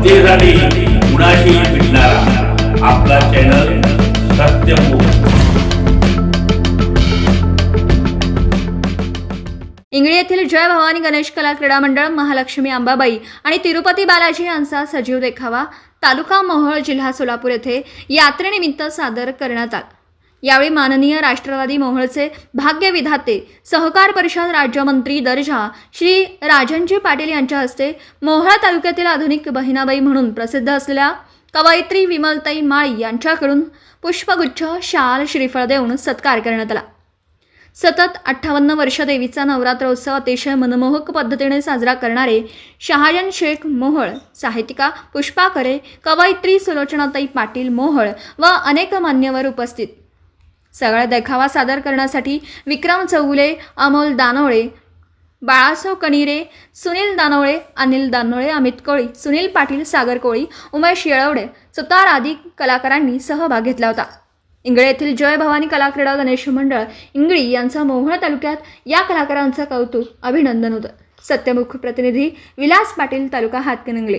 जनतेसाठी कुणाशी भेटणारा आपला चॅनल सत्यमुख इंगळी येथील जय भवानी गणेश कला क्रीडा मंडळ महालक्ष्मी अंबाबाई आणि तिरुपती बालाजी यांचा सजीव देखावा तालुका मोहोळ जिल्हा सोलापूर येथे यात्रेनिमित्त सादर करण्यात आला. यावेळी माननीय राष्ट्रवादी मोहळचे भाग्यविधाते सहकार परिषद राज्यमंत्री दर्जा श्री राजनजी पाटील यांच्या हस्ते मोहळा तालुक्यातील आधुनिक बहिणाबाई म्हणून प्रसिद्ध असलेल्या कवयित्री विमलताई माळी यांच्याकडून पुष्पगुच्छ शाल श्रीफळ देऊन सत्कार करण्यात आला. सतत अठ्ठावन्न वर्ष देवीचा नवरात्रोत्सव अतिशय मनमोहक पद्धतीने साजरा करणारे शहाजन शेख मोहळ साहित्यिका पुष्पाकरे कवयित्री सुलोचनाताई पाटील मोहळ व अनेक मान्यवर उपस्थित. सगळा देखावा सादर करण्यासाठी विक्रम चौगुले अमोल दानोळे बाळासाव कणिरे सुनील दानोळे अनिल दानोळे अमित कोळी सुनील पाटील सागर कोळी उमेश येळवडे सुतार आदी कलाकारांनी सहभाग घेतला होता. इंगळे येथील जय भवानी कलाक्रीडा गणेश मंडळ इंगळी यांचा मोहळ तालुक्यात या कलाकारांचं कौतुक अभिनंदन होतं. सत्यमुख प्रतिनिधी विलास पाटील तालुका हातकणंगले.